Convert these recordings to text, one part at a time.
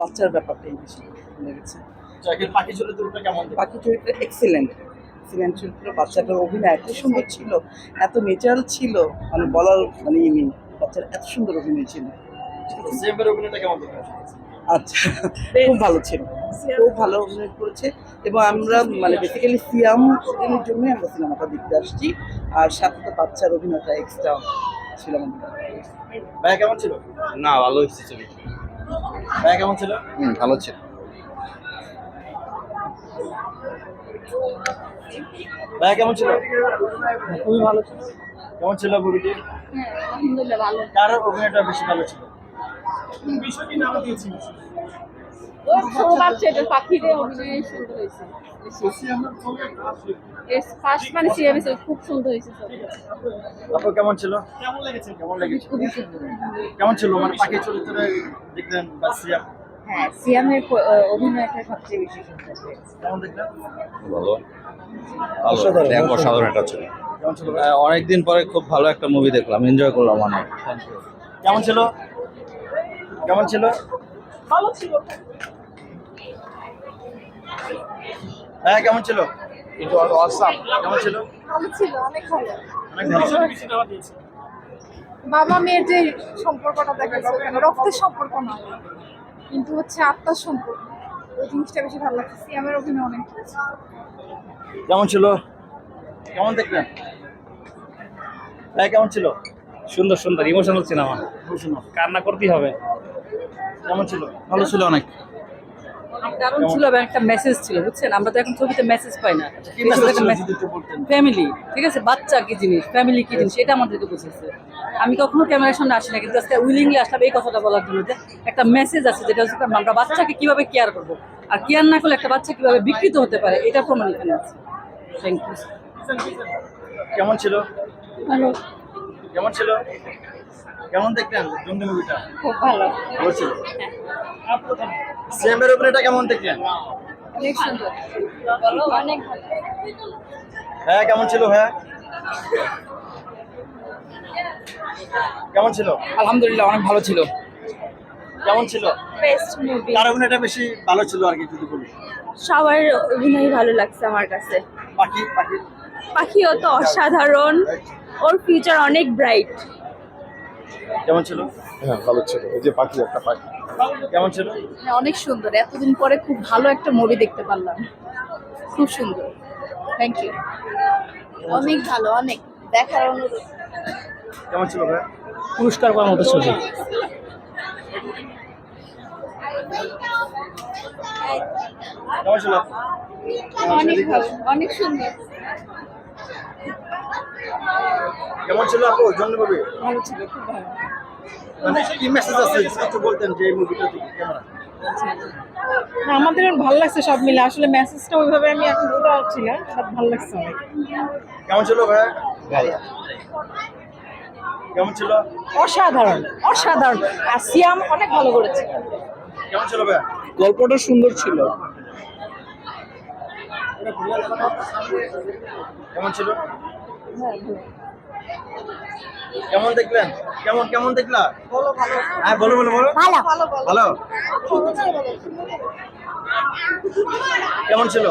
বাচ্চার ব্যাপারটাই বেশি লেগেছে। জাকির পাখি চরিত্রটা কেমন? বাকি চরিত্র এক্সিলেন্ট এক্সিলেন্ট চরিত্র বাচ্চাটার অভিনয় এত সুন্দর ছিল এত ন্যাচারাল ছিল মানে বলার মানে ই নেই বাচ্চার এত সুন্দর অভিনয় ছিল। অভিনয়টা কেমন আচ্ছা খুব ভালো ছিল খুব ভালো অভিনয় করেছে এবং আমরা মানে বেসিক্যালি সিয়াম এর জন্যই আমরা সিনেমাটা দেখতে আসছি আর সাথে তো বাচ্চার অভিনয়টা এক্সট্রা ছিল আমাদের। ভাইয়া কেমন ছিল? না ভালো হয়েছে ছবি ভাইয়া কেমন ছিল? হুম ভালো ছিল। ভাই কেমন ছিল? খুবই ভালো ছিল। কেমন ছিল মুভিটি হ্যাঁ আলহামদুলিল্লাহ ভালো। কার অভিনয়টা বেশি ভালো ছিল? ওর পাখিদের অভিনয় সুন্দর হয়েছে। ফার্স্ট মানে সিএমএস খুব সুন্দর হয়েছে। কেমন ছিল? কেমন লেগেছে? কেমন লেগেছে? কেমন ছিল? মানে পাখি চরিত্রে দেখলেন বা সিয়াম? হ্যাঁ সিএমের অভিনয়টা সবচেয়ে বেশি সুন্দর হয়েছে। কেমন দেখলেন? ভালো। ভালো অসাধারণ একটা ছবি। কেমন ছিল? অনেকদিন পরে খুব ভালো একটা মুভি দেখলাম। এনজয় করলাম অনেক। কেমন ছিল? কেমন ছিল? ভালো ছিল। হ্যাঁ কেমন ছিল? কেমন ছিল? ভালো ছিল অনেক ভালো। অনেক ভালো। বাবা মেয়ের যে সম্পর্কটা দেখাচ্ছে ওখানে রক্তের সম্পর্ক নয় কিন্তু হচ্ছে আত্মার সম্পর্ক। ওই জিনিসটা বেশি ভালো লাগছে সিয়ামের অভিনয় অনেক। কেমন ছিল? কেমন দেখলেন? হ্যাঁ কেমন ছিল? সুন্দর সুন্দর। ইমোশনাল সিনেমা কান্না করতেই হবে। কেমন ছিল? ভালো ছিল অনেক। কারণ ছিল এবং একটা মেসেজ ছিল বুঝছেন? আমরা তো এখন ছবিতে মেসেজ পাই না? ফ্যামিলি ঠিক আছে? বাচ্চা কি জিনিস? ফ্যামিলি কি জিনিস? এটা আমাদেরকে বুঝেছে আমি কখনো ক্যামেরার সামনে আসি না কিন্তু আজকে উইলিংলি আসলাম এই কথাটা বলার জন্য যে একটা মেসেজ আছে যেটা হচ্ছে আমরা বাচ্চাকে কীভাবে কেয়ার করব? আর কেয়ার না করলে একটা বাচ্চা কীভাবে বিকৃত হতে পারে? এটা প্রমাণ এখানে আছে। থ্যাংক ইউ কেমন ছিল? ভালো। কেমন ছিল? কেমন দেখলেন? মুভিটা খুব ভালো। ভালো ছিল। সিএমের অভিনয়টা কেমন দেখলেন? অনেক সুন্দর। অনেক ভালো। হ্যাঁ কেমন ছিল হ্যাঁ কেমন ছিল? আলহামদুলিল্লাহ অনেক ভালো ছিল। কেমন ছিল? বেস্ট মুভি কার অভিনয়টা বেশি ভালো ছিল আর কি যদি বলি। সবার অভিনয় ভালো লাগছে আমার কাছে। পাখি পাখি। পাখিও তো অসাধারণ। ওর ফিউচার অনেক ব্রাইট কেমন ছিল? হ্যাঁ ভালো ছিল। এই যে পাখি একটা পাখি। কেমন ছিল? হ্যাঁ, অনেক সুন্দর। এতদিন পরে খুব ভালো একটা মুভি দেখতে পারলাম। খুব সুন্দর। থ্যাংক ইউ অনেক ভালো অনেক। দেখার অনুরোধ। কেমন ছিল ভাই পুরস্কার পাওয়ার মতো ছবি ছিল? অনেক ভালো অনেক সুন্দর। কেমন ছিল আপু? জঙ্গি ভালো ছিল খুব ভালো। মানে কি মেসেজ আছে? একটু বলতেন যে এই মুভিটা দেখে কেমন আছে? না, আমাদের ভালো লাগছে সব মিলে। আসলে মেসেজটা ওইভাবে আমি এখন বলতে পারছি না সব ভালো লাগছে অনেক। কেমন ছিল ভাই কেমন ছিল? অসাধারণ অসাধারণ। আর সিয়াম অনেক ভালো করেছে। কেমন ছিল ভাই গল্পটা সুন্দর ছিল। কেমন ছিল? কেমন দেখলেন? কেমন কেমন দেখলা? হ্যাঁ বলো বলো বলো। ভালো। ভালো কেমন ছিল?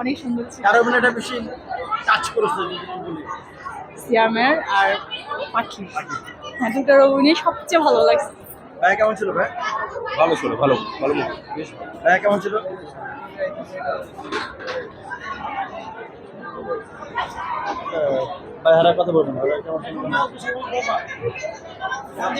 অনেক সুন্দর ছিল। কার অভিনয়টা বেশি টাচ করেছে সিয়ামের আর পাখি। হ্যাঁ দুটার অভিনয় সবচেয়ে ভালো লাগছে। ভাই কেমন ছিল ভাই? ভালো ছিল ভালো ভালো ভাই কেমন ছিল? ভাই হারা কথা বলবেন